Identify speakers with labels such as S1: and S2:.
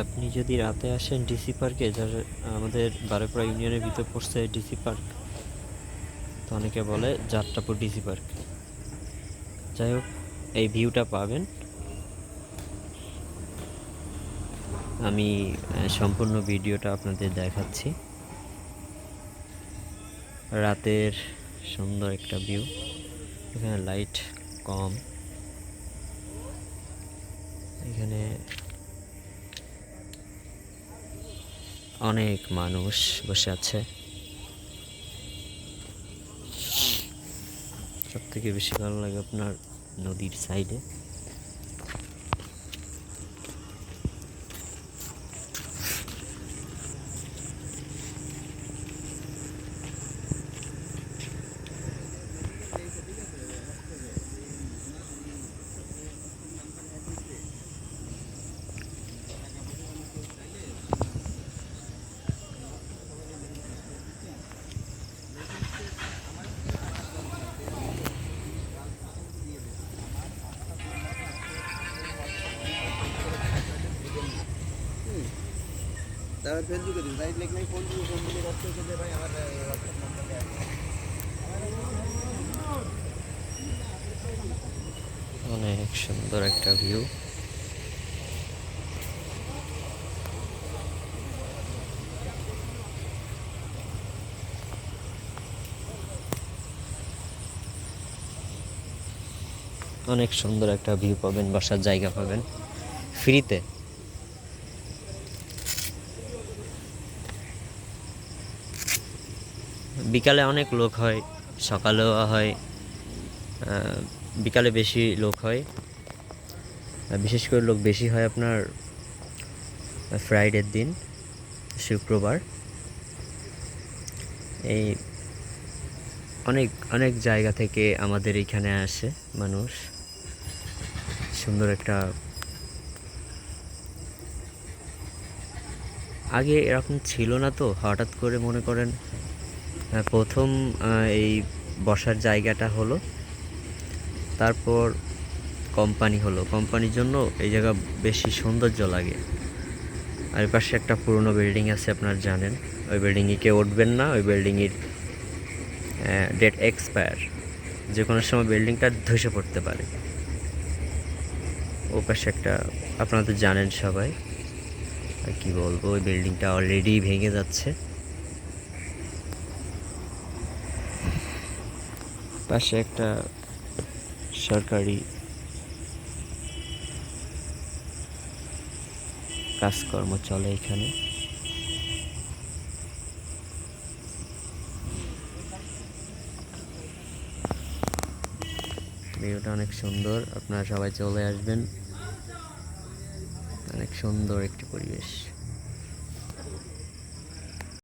S1: আপনি যদি রাতে আসেন ডিসি পার্কে যার, আমাদের বারেপুরা ইউনিয়নের ভিতর পড়ছে ডিসি পার্ক তো অনেকে বলে যাত্রাপুর ডিসি পার্ক যাই হোক, এই ভিউটা পাবেন। আমি সম্পূর্ণ ভিডিওটা আপনাদের দেখাচ্ছি। রাতের সুন্দর একটা ভিউ। এখানে লাইট কম। এখানে অনেক মানুষ বসে আছে। সব থেকে বেশি ভালো লাগে আপনার নদীর সাইডে
S2: ফেসবুকে নাই ফোন দিয়ে ফোন রক্ত ভাই আমার
S1: অনেক সুন্দর একটা ভিউ অনেক সুন্দর একটা ভিউ পাবেন, বসার জায়গা পাবেন। ফ্রিতে বিকালে অনেক লোক হয়, সকালেও হয় বিকালে বেশি লোক হয়। বিশেষ করে লোক বেশি হয় আপনার ফ্রাইডের দিন, শুক্রবার। এই অনেক অনেক জায়গা থেকে আমাদের এখানে আসে মানুষ। সুন্দর একটা আগে এরকম ছিল না তো, হঠাৎ করে মনে করেন প্রথম আহ, এই বসার জায়গাটা হলো। তারপর কোম্পানি হলো। কোম্পানির জন্য এই জায়গা বেশি সৌন্দর্য লাগে। আর পাশে একটা পুরনো বিল্ডিং আছে আপনার জানেন। ওই বিল্ডিংয়ে কেউ উঠবেন না ওই বিল্ডিংয়ের ডেট এক্সপায়ার যে কোনো সময় বিল্ডিংটা ধসে পড়তে পারে। ও পাশে একটা আপনারা তো জানেন সবাই। আর কি বলব ওই বিল্ডিংটা অলরেডি ভেঙে যাচ্ছে। পাশে একটা সরকারি কাজকর্ম চলে এখানে। ভিউটা অনেক সুন্দর, আপনারা সবাই চলে আসবেন। অনেক সুন্দর একটি পরিবেশ।